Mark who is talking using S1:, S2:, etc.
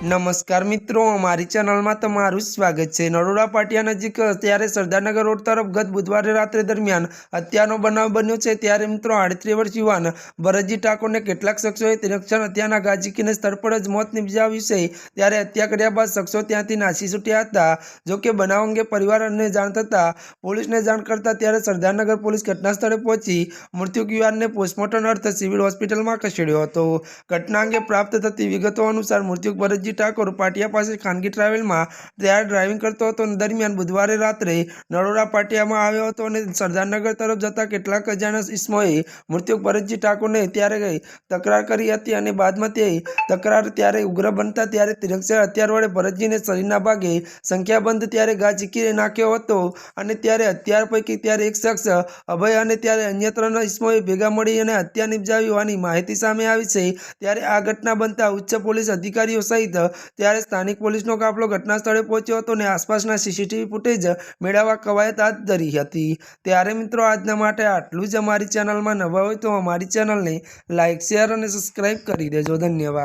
S1: નમસ્કાર મિત્રો, અમારી ચેનલમાં તમારું સ્વાગત છે. નરોડા પાટિયા નજીક ત્યારે સરદારનગર રોડ તરફ ગત બુધવારે રાત્રે દરમિયાન હત્યાનો બનાવ બન્યો છે. ત્યારે મિત્રો આડત્રી વર્ષ યુવાન ભરતજી ઠાકોરને કેટલાક શખ્સોએ તિરક્ષણ હત્યાના ગાજીકીને સ્થળ પર જ મોત નિપજાવ્યું છે. ત્યારે હત્યા કર્યા બાદ શખ્સો ત્યાંથી નાસી છૂટ્યા હતા. જોકે બનાવ અંગે પરિવારને જાણ થતાં પોલીસને જાણ કરતા ત્યારે સરદારનગર પોલીસ ઘટના સ્થળે પહોંચી મૃત્યુક યુવાનને પોસ્ટમોર્ટમ અર્થે સિવિલ હોસ્પિટલમાં ખસેડ્યો હતો. ઘટના અંગે પ્રાપ્ત થતી વિગતો અનુસાર મૃત્યુક ભરતજી ઠાકોર પાટિયા પાસે ખાનગી ટ્રાવેલમાં ત્યારે ડ્રાઇવિંગ કરતો હતો દરમિયાન બુધવારે રાત્રે નરોડા પાટિયામાં આવ્યો હતો અને સરદારનગર તરફ જતા કેટલાક અજાણ્યા ઇસમોએ મૃત્યુક ભરતજી ઠાકોરને ત્યારે તકરાર કરી હતી અને બાદમાં તે તકરાર ત્યારે ઉગ્ર બનતા ત્યારે તિરક્ષર હથિયાર વડે ભરતજીને શરીરના ભાગે સંખ્યાબંધ ત્યારે ગા ચીકી નાખ્યો હતો અને ત્યારે હથિયાર પૈકી ત્યારે એક શખ્સ અભય અને ત્યારે અન્ય ત્રણ ઇસમોએ ભેગા મળી અને હત્યા નિપજાવી હોવાની માહિતી સામે આવી છે. ત્યારે આ ઘટના બનતા ઉચ્ચ પોલીસ અધિકારીઓ સહિત ત્યારે સ્થાનિક પોલીસનો કાફલો ઘટના સ્થળે પહોંચ્યો હતો અને આસપાસના સીસીટીવી ફૂટેજ મેળવવા કવાયત હાથ ધરી હતી. ત્યારે મિત્રો, આજના માટે આટલું જ અમારી ચેનલમાં નવા હોય તો અમારી ચેનલને લાઇક શેર અને સબસ્ક્રાઈબ કરી દેજો. ધન્યવાદ.